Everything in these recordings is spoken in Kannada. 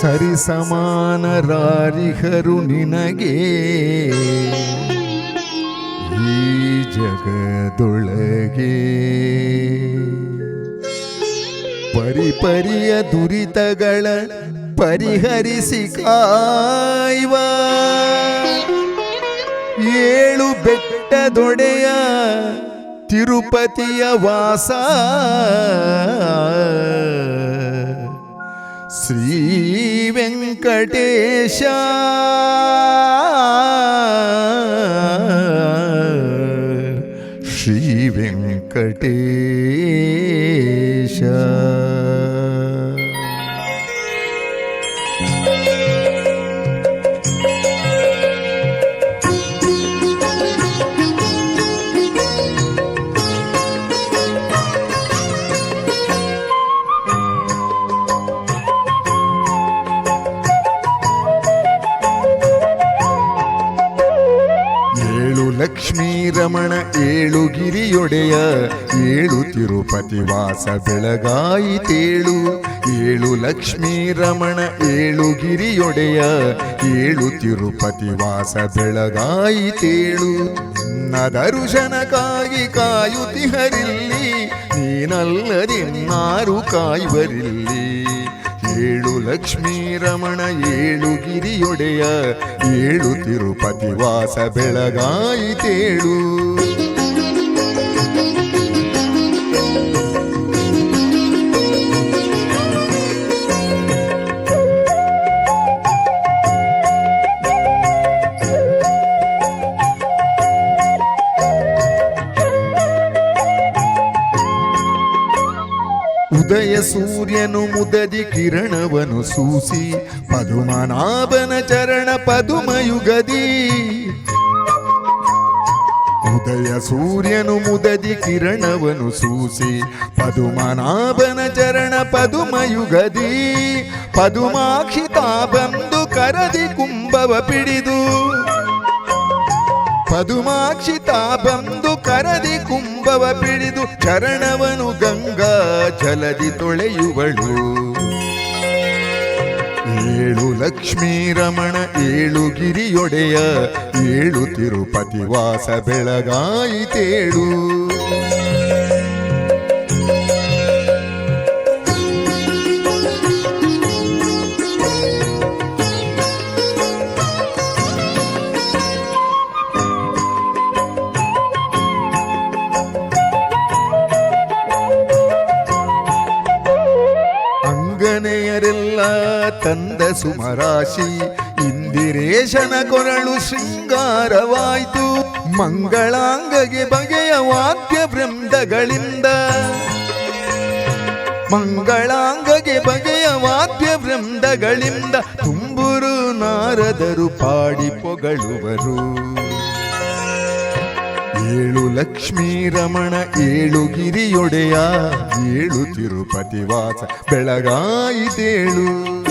ಸರಿ ಸಮಾನರಾರಿಹರು ನಿನಗೆ. ಈ ಜಗದೊಳಗೆ ಪರಿಪರಿಯ ದುರಿತಗಳ ಪರಿಹರಿಸಿ ಕಾಯುವ. ಏಳು ಬೆಟ್ಟದೊಡೆಯ ತಿರುಪತಿಯ ವಾಸ. വെങ്കടേശ. ശ്രീ വെങ്കടേശ. ಏಳು ಗಿರಿಯೊಡೆಯ ಏಳು ತಿರುಪತಿ ವಾಸ ಬೆಳಗಾಯಿತೇಳು ಏಳು ಲಕ್ಷ್ಮೀ ರಮಣ ಏಳು ಗಿರಿಯೊಡೆಯ ಏಳು ತಿರುಪತಿ ವಾಸ ಬೆಳಗಾಯಿತೇಳು ನದರುಶನಕ್ಕಾಗಿ ಕಾಯುತಿಹರಿಲ್ಲಿ ನೀನಲ್ಲದಿನ್ನಾರು ಕಾಯುವರಿಲ್ಲಿ. ಏಳು ಲಕ್ಷ್ಮೀ ರಮಣ ಏಳು ಗಿರಿಯೊಡೆಯ ಏಳು ತಿರುಪತಿ ವಾಸ ಬೆಳಗಾಯಿತೇಳು ಉದಯ ಸೂರ್ಯನು ಮುದದಿ ಕಿರಣವನು ಸೂಸಿ, ಪದುಮನಾಭನ ಚರಣ ಪದುಮಯುಗದಿ. ಉದಯ ಸೂರ್ಯನು ಮುದದಿ ಕಿರಣವನು ಸೂಸಿ, ಪದುಮನಾಭನ ಚರಣ ಪದುಮಯುಗದಿ. ಪದುಮಾಕ್ಷಿತಾ ಬಂದು ಕರದಿ ಕುಂಭವ ಪಿಡಿದು ಪದುಮಾಕ್ಷಿತಾ ಬಂದು ಕರದಿ ಕುಂಭವ ಪಿಡಿದು ಚರಣವನು ಗಂಗಾ ಜಲದಿ ತೊಳೆಯುವಳು. ಏಳು ಲಕ್ಷ್ಮೀ ರಮಣ, ಏಳು ಗಿರಿಯೊಡೆಯ, ಏಳು ತಿರುಪತಿ ವಾಸ ಬೆಳಗಾಯಿತೇಳು ತಂದ ಸುಮರಾಶಿ, ಇಂದಿರೇಶನ ಕೊರಳು ಶೃಂಗಾರವಾಯ್ತು. ಮಂಗಳಾಂಗಗೆ ಬಗೆಯ ವಾದ್ಯ ವೃಂದಗಳಿಂದ. ಮಂಗಳಾಂಗಗೆ ಬಗೆಯ ವಾದ್ಯ ವೃಂದಗಳಿಂದ ತುಂಬುರು ನಾರದರು ಪಾಡಿ ಪೊಗಳುವರು. ಏಳು ಲಕ್ಷ್ಮೀ ರಮಣ, ಏಳು ಗಿರಿಯೊಡೆಯ, ಏಳು ತಿರುಪತಿ ವಾಸ ಬೆಳಗಾಯಿತೇಳು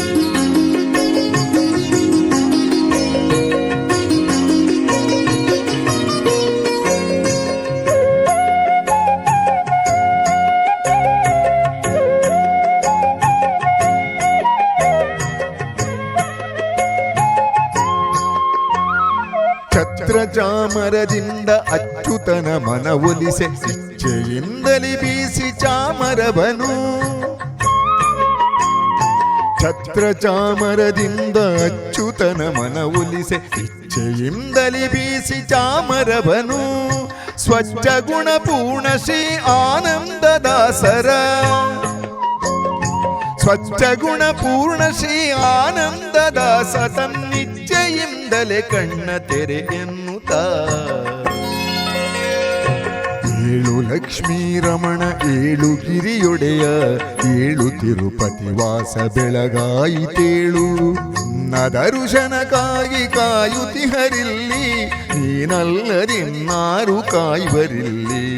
ಚಾಮರದಿಂದ ಅಚ್ಯುತನ ಮನವೊಲಿಸೆ ಇಚ್ಛೆಯಿಂದಲಿ ಬೀಸಿ ಚಾಮರವನು. ಛತ್ರ ಚಾಮರದಿಂದ ಅಚ್ಯುತನ ಮನವೊಲಿಸೆ ಇಚ್ಛೆಯಿಂದಲಿ ಬೀಸಿ ಚಾಮರವನು. ಸ್ವಚ್ಛ ಗುಣಪೂರ್ಣ ಶ್ರೀ ಆನಂದದಾಸರ. ಸ್ವಚ್ಛ ಗುಣ ಪೂರ್ಣ ಶ್ರೀ ಆನಂದದ ತನ್ನಿಚ್ಛೆಯಿಂದಲೇ ಕಣ್ಣ ತೆರೆ ಎನ್ನುತ್ತ. ಏಳು ಲಕ್ಷ್ಮೀ ರಮಣ, ಏಳು ಗಿರಿಯೊಡೆಯ, ಏಳು ತಿರುಪತಿ ವಾಸ ಬೆಳಗಾಯಿತೇಳು ನದರುಶನಕ್ಕಾಗಿ ಕಾಯುತಿಹರಿಲ್ಲಿ ನೀನಲ್ಲದಿನ್ನಾರು ಕಾಯುವರಿಲ್ಲಿ.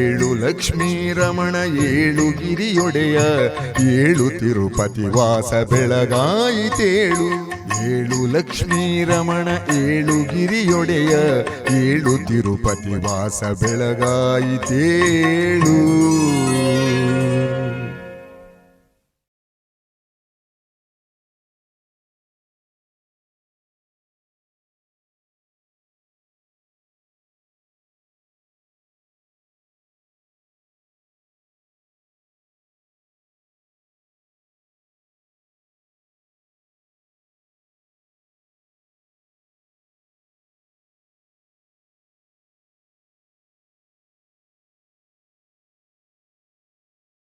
ಏಳು ಲಕ್ಷ್ಮೀ ರಮಣ, ಏಳು ಗಿರಿಯೊಡೆಯ, ಏಳು ತಿರುಪತಿ ವಾಸ ಬೆಳಗಾಯಿತೇಳು ಏಳು ಲಕ್ಷ್ಮೀ ರಮಣ, ಏಳು ಗಿರಿಯೊಡೆಯ, ಏಳು ತಿರುಪತಿ ವಾಸ ಬೆಳಗಾಯಿತೇಳು